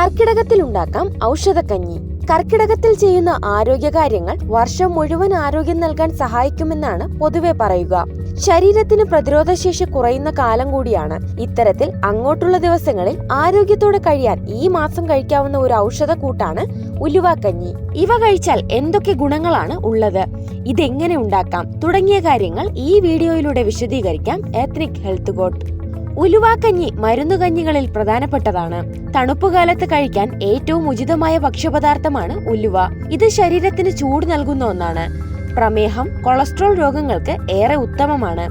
കർക്കിടകത്തിൽ ഉണ്ടാക്കാം ഔഷധക്കഞ്ഞി. കർക്കിടകത്തിൽ ചെയ്യുന്ന ആരോഗ്യകാര്യങ്ങൾ വർഷം മുഴുവൻ ആരോഗ്യം നൽകാൻ സഹായിക്കുമെന്നാണ് പൊതുവെ പറയുക. ശരീരത്തിന് പ്രതിരോധശേഷി കുറയുന്ന കാലം കൂടിയാണ്. ഇത്തരത്തിൽ അങ്ങോട്ടുള്ള ദിവസങ്ങളിൽ ആരോഗ്യത്തോടെ കഴിയാൻ ഈ മാസം കഴിക്കാവുന്ന ഒരു ഔഷധ കൂട്ടാണ് ഉലുവാക്കഞ്ഞി. ഇവ കഴിച്ചാൽ എന്തൊക്കെ ഗുണങ്ങളാണ് ഉള്ളത്? ഇതെങ്ങനെ ഉണ്ടാക്കാം? തുടങ്ങിയ കാര്യങ്ങൾ ഈ വീഡിയോയിലൂടെ വിശദീകരിക്കാം എത്നിക് ഹെൽത്ത് ഗോട്ട് ഉലുവാക്കഞ്ഞി മരുന്നുകഞ്ഞികളിൽ പ്രധാനപ്പെട്ടതാണ്. തണുപ്പുകാലത്ത് കഴിക്കാൻ ഏറ്റവും ഉചിതമായ ഭക്ഷ്യപദാർത്ഥമാണ് ഉലുവ. ഇത് ശരീരത്തിന് ചൂട് നൽകുന്ന ഒന്നാണ്. പ്രമേഹം കൊളസ്ട്രോൾ രോഗങ്ങൾക്ക് ഏറെ ഉത്തമമാണ്.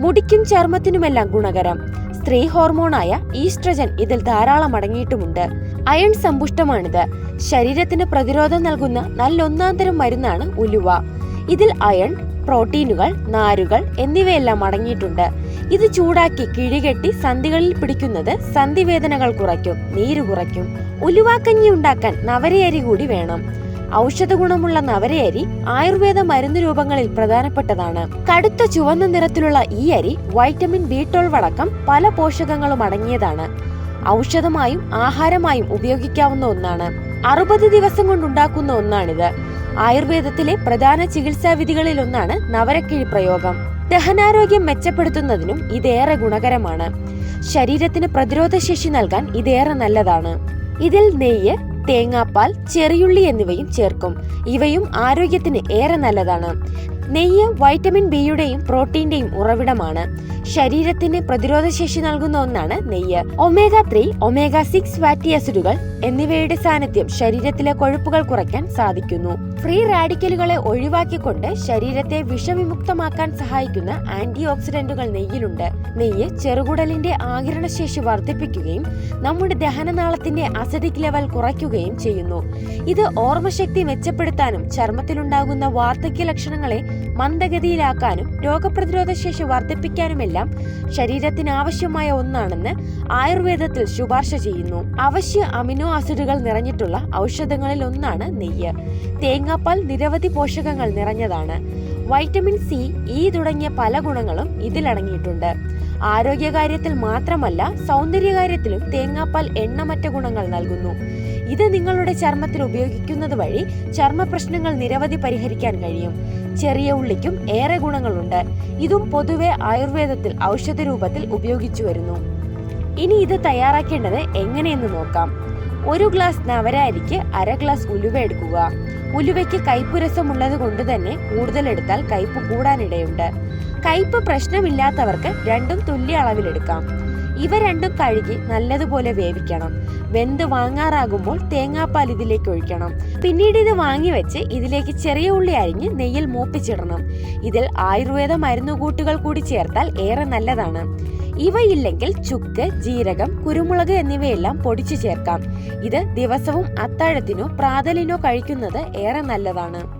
മുടിക്കും ചർമ്മത്തിനുമെല്ലാം ഗുണകരം. സ്ത്രീ ഹോർമോണായ ഈസ്ട്രജൻ ഇതിൽ ധാരാളം അടങ്ങിയിട്ടുമുണ്ട്. അയൺ സമ്പുഷ്ടമാണിത്. ശരീരത്തിന് പ്രതിരോധം നൽകുന്ന നല്ലൊന്നാന്തരം മരുന്നാണ് ഉലുവ. ഇതിൽ അയൺ പ്രോട്ടീനുകൾ നാരുകൾ എന്നിവയെല്ലാം അടങ്ങിയിട്ടുണ്ട്. ഇത് ചൂടാക്കി കിഴികെട്ടി സന്ധികളിൽ പിടിക്കുന്നത് സന്ധിവേദനകൾ കുറയ്ക്കും നീര് കുറയ്ക്കും. ഉലുവാക്കഞ്ഞി ഉണ്ടാക്കാൻ നവരയരി കൂടി വേണം. ഔഷധ ഗുണമുള്ള നവരയരി ആയുർവേദ മരുന്ന് രൂപങ്ങളിൽ പ്രധാനപ്പെട്ടതാണ്. കടുത്ത ചുവന്ന നിറത്തിലുള്ള ഈ അരി വൈറ്റമിൻ ബി ട്വൽവ് അടക്കം പല പോഷകങ്ങളും അടങ്ങിയതാണ്. ഔഷധമായും ആഹാരമായും ഉപയോഗിക്കാവുന്ന ഒന്നാണ്. അറുപത് ദിവസം കൊണ്ടുണ്ടാക്കുന്ന ഒന്നാണിത്. ആയുർവേദത്തിലെ പ്രധാന ചികിത്സാ വിധികളിൽ ഒന്നാണ് നവരക്കിഴി പ്രയോഗം. ദഹനാരോഗ്യം മെച്ചപ്പെടുത്തുന്നതിനും ഇതേറെ ഗുണകരമാണ്. ശരീരത്തിന് പ്രതിരോധശേഷി നൽകാൻ ഇതേറെ നല്ലതാണ്. ഇതിൽ നെയ്യ് തേങ്ങാപ്പാൽ ചെറിയുള്ളി എന്നിവയും ചേർക്കും. ഇവയും ആരോഗ്യത്തിന് ഏറെ നല്ലതാണ്. നെയ്യ് വൈറ്റമിൻ ബിയുടെയും പ്രോട്ടീന്റെയും ഉറവിടമാണ്. ശരീരത്തിന് പ്രതിരോധശേഷി നൽകുന്ന ഒന്നാണ് നെയ്യ്. Omega three omega six fatty ആസിഡുകൾ എന്നിവയുടെ സാന്നിധ്യം ശരീരത്തിലെ കൊഴുപ്പുകൾ കുറയ്ക്കാൻ സാധിക്കുന്നു. ഫ്രീ റാഡിക്കലുകളെ ഒഴിവാക്കിക്കൊണ്ട് ശരീരത്തെ വിഷവിമുക്തമാക്കാൻ സഹായിക്കുന്ന ആന്റി ഓക്സിഡന്റുകൾ നെയ്യിലുണ്ട്. നെയ്യ് ചെറുകുടലിന്റെ ആകിരണശേഷി വർദ്ധിപ്പിക്കുകയും നമ്മുടെ ദഹനനാളത്തിന്റെ അസിഡിക് ലെവൽ കുറയ്ക്കുകയും ചെയ്യുന്നു. ഇത് ഓർമ്മശക്തി മെച്ചപ്പെടുത്താനും ചർമ്മത്തിലുണ്ടാകുന്ന വാർദ്ധക്യ ലക്ഷണങ്ങളെ മന്ദഗതിയിലാക്കാനും രോഗപ്രതിരോധ ശേഷി വർദ്ധിപ്പിക്കാനുമെല്ലാം ശരീരത്തിന് ആവശ്യമായ ഒന്നാണെന്ന് ആയുർവേദത്തിൽ ശുപാർശ ചെയ്യുന്നു. അവശ്യ അമിനോ ആസിഡുകൾ നിറഞ്ഞിട്ടുള്ള ഔഷധങ്ങളിൽ ഒന്നാണ് നെയ്യ്. തേങ്ങാപ്പാൽ നിരവധി പോഷകങ്ങൾ നിറഞ്ഞതാണ്. വൈറ്റമിൻ സി ഇ തുടങ്ങിയ പല ഗുണങ്ങളും ഇതിലടങ്ങിയിട്ടുണ്ട് ആരോഗ്യകാര്യത്തിൽ മാത്രമല്ല സൗന്ദര്യകാര്യത്തിലും തേങ്ങാപ്പാൽ എണ്ണമറ്റ ഗുണങ്ങൾ നൽകുന്നു. ഇത് നിങ്ങളുടെ ചർമ്മത്തിൽ ഉപയോഗിക്കുന്നത് വഴി ചർമ്മ പ്രശ്നങ്ങൾ നിരവധി പരിഹരിക്കാൻ കഴിയും. ചെറിയ ഉള്ളിക്കും ഏറെ ഗുണങ്ങളുണ്ട്. ഇതും പൊതുവെ ആയുർവേദത്തിൽ ഔഷധ രൂപത്തിൽ ഉപയോഗിച്ചു വരുന്നു. ഇനി ഇത് തയ്യാറാക്കേണ്ടത് എങ്ങനെയെന്ന് നോക്കാം. ഒരു ഗ്ലാസ് നവരാരിക്ക് അര ഗ്ലാസ് ഉലുവ എടുക്കുക. ഉലുവയ്ക്ക് കയ്പ് രസമുള്ളത് കൊണ്ട് തന്നെ കൂടുതൽ എടുത്താൽ കയ്പ് കൂടാനിടയുണ്ട്. കയ്പ് പ്രശ്നമില്ലാത്തവർക്ക് രണ്ടും തുല്യ അളവിലെടുക്കാം. ഇവ രണ്ടും കഴുകി നല്ലതുപോലെ വേവിക്കണം. വെന്ത് വാങ്ങാറാകുമ്പോൾ തേങ്ങാപ്പാൽ ഇതിലേക്ക് ഒഴിക്കണം. പിന്നീട് ഇത് വാങ്ങി വെച്ച് ഇതിലേക്ക് ചെറിയ ഉള്ളി അരിഞ്ഞ് നെയ്യിൽ മൂപ്പിച്ചിടണം. ഇതിൽ ആയുർവേദ മരുന്നുകൂട്ടുകൾ കൂടി ചേർത്താൽ ഏറെ നല്ലതാണ്. ഇവയില്ലെങ്കിൽ ചുക്ക് ജീരകം കുരുമുളക് എന്നിവയെല്ലാം പൊടിച്ചു ചേർക്കാം. ഇത് ദിവസവും അത്താഴത്തിനോ പ്രാതലിനോ കഴിക്കുന്നത് ഏറെ നല്ലതാണ്.